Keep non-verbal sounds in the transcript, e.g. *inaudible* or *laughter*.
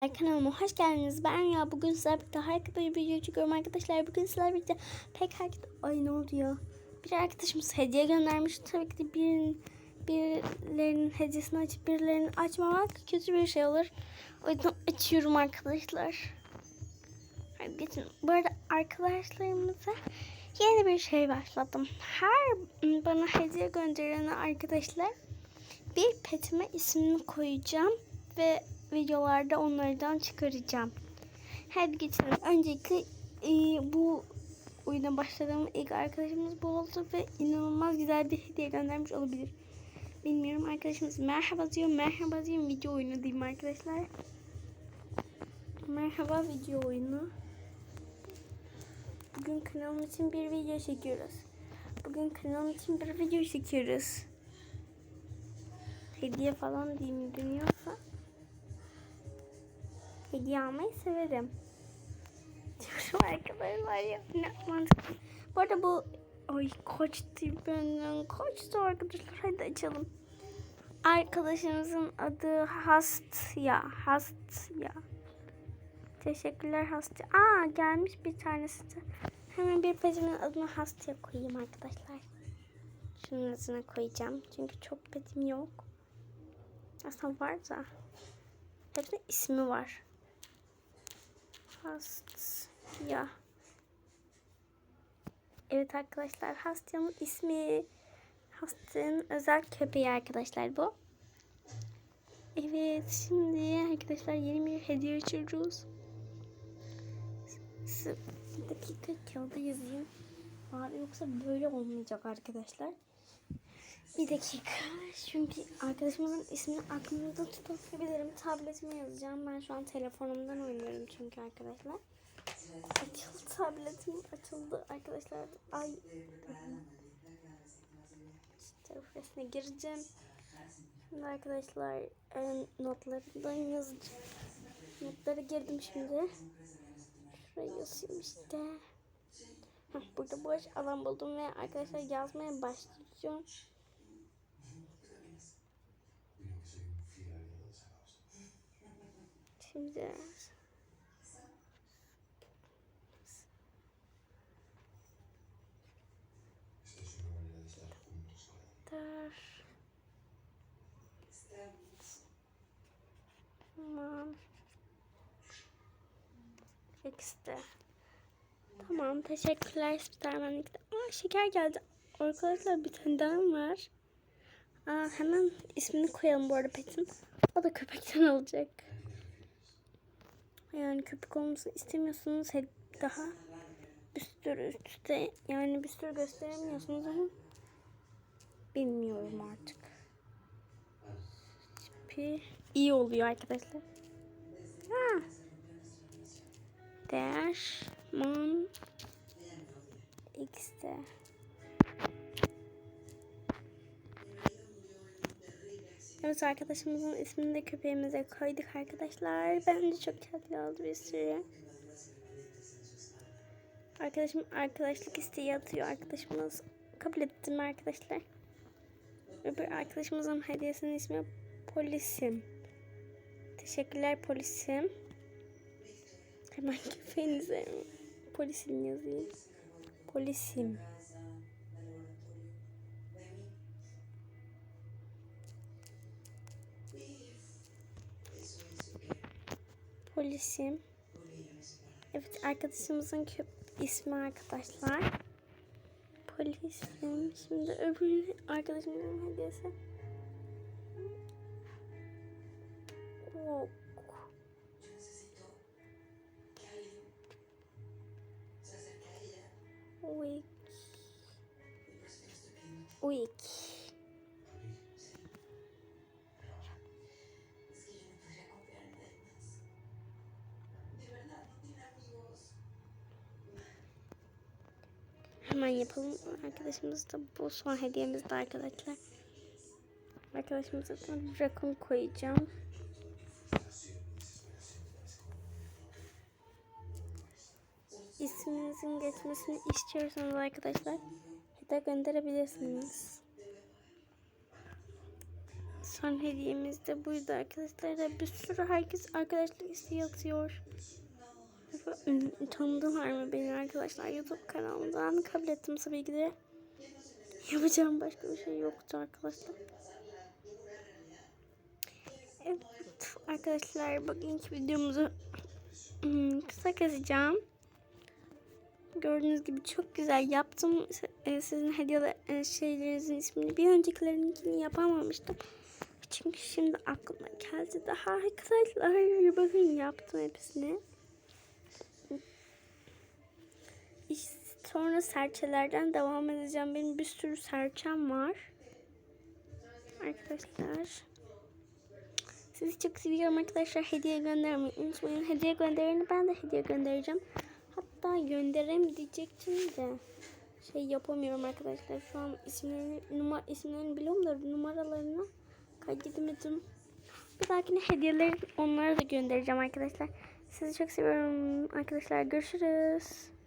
Kanalıma hoş geldiniz. Ben ya bugün sizlerle birlikte harika bir video çekiyorum arkadaşlar. Bugün sizlerle birlikte pek harika... Ay ne oldu ya? Bir arkadaşımız hediye göndermiş. Tabii ki de bir, birilerinin hediyesini açıp birilerinin açmamak kötü bir şey olur. O yüzden açıyorum arkadaşlar. Hadi geçin. Bu arada arkadaşlarımıza yeni bir şey başlattım. Her bana hediye gönderen arkadaşlar bir petime ismini koyacağım ve videolarda onlardan çıkaracağım. Hadi geçelim. Öncelikle e, bu oyuna başladığım ilk arkadaşımız bu oldu ve inanılmaz güzel bir hediye göndermiş olabilir. Bilmiyorum arkadaşımız merhaba diyor. Merhaba diyor. Video oyunu diyeyim arkadaşlar. Merhaba video oyunu. Bugün kanalım için bir video çekiyoruz. Bugün kanalım için bir video çekiyoruz. Hediye falan diyeyim deniyorsa hediye almayı severim. *laughs* Diyorum arkadaşlar ya. Ne mantıklı. Bu arada bu ay kaçtı benden kaçtı arkadaşlar. Hadi açalım. Arkadaşımızın adı Hastya. Hastya. Teşekkürler Hastya. Aa gelmiş bir tanesi de. Hemen bir petimin adını Hastya koyayım arkadaşlar. Şunun adına koyacağım. Çünkü çok petim yok. Aslında var da. Hepsinin ismi var. Hastya. Evet arkadaşlar Hastya'nın ismi Hastya'nın özel köpeği arkadaşlar bu. Evet şimdi arkadaşlar yeni bir hediye açıyoruz. Bir dakika kağıda yazayım. Var yoksa böyle olmayacak arkadaşlar. Bir dakika. Çünkü arkadaşımızın ismini aklımda tutamayabilirim. Tabletime yazacağım. Ben şu an telefonumdan oynuyorum çünkü arkadaşlar. Açıldı tabletim açıldı arkadaşlar. Ay. Telefresine gireceğim. Şimdi arkadaşlar e, notlarından yazacağım. Notlara girdim şimdi. Şuraya yazayım işte. Burada boş alan buldum ve arkadaşlar yazmaya başlayacağım. Şimdi Dur. Tamam. X'te. Tamam teşekkürler Spiderman'likte. Aa şeker geldi. Arkadaşlar bir tane daha var. Aa, hemen ismini koyalım bu arada petin. O da köpekten olacak. Yani köpek olmasını istemiyorsunuz hep daha bir sürü üstte yani bir sürü gösteremiyorsunuz ama bilmiyorum artık. Tipi iyi oluyor arkadaşlar. Ha. Dash Man X'de. Evet arkadaşımızın ismini de köpeğimize koyduk arkadaşlar. Bence çok tatlı oldu bir sürü. Arkadaşım arkadaşlık isteği atıyor. Arkadaşımız kabul ettim arkadaşlar. Öbür arkadaşımızın hediyesinin ismi Polisim. Teşekkürler Polisim. Hemen *laughs* köpeğinize Polisim yazayım. Polisim. Polisim. Evet arkadaşımızın köp ismi arkadaşlar. Polisim. Şimdi öbür arkadaşımızın hediyesi. Ok. Week. Week. Hemen yapalım. Arkadaşımız da bu son hediyemiz de arkadaşlar. Arkadaşımıza da rakun koyacağım. İsminizin geçmesini istiyorsanız arkadaşlar hediye gönderebilirsiniz. Son hediyemiz de buydu arkadaşlar. Da bir sürü herkes arkadaşlık. Ün- Tanıdılar mı beni arkadaşlar YouTube kanalımdan kabul ettim tabii ki de. Yapacağım başka bir şey yoktu arkadaşlar. Evet arkadaşlar bugünkü videomuzu hmm, kısa keseceğim. Gördüğünüz gibi çok güzel yaptım. E, Sizin hediye e, şeylerinizin ismini bir öncekilerinkini yapamamıştım. Çünkü şimdi aklıma geldi. Daha arkadaşlar bakın yaptım hepsini. İşte sonra serçelerden devam edeceğim. Benim bir sürü serçem var. Arkadaşlar. Sizi çok seviyorum arkadaşlar. Hediye göndermeyi unutmayın. Hediye gönderini ben de hediye göndereceğim. Hatta gönderem diyecektim de şey yapamıyorum arkadaşlar. Şu an isimlerini, numara, isimlerini biliyorum da numaralarını kaydedemedim. Bir dahakine hediyeleri onlara da göndereceğim arkadaşlar. Sizi çok seviyorum arkadaşlar. Görüşürüz.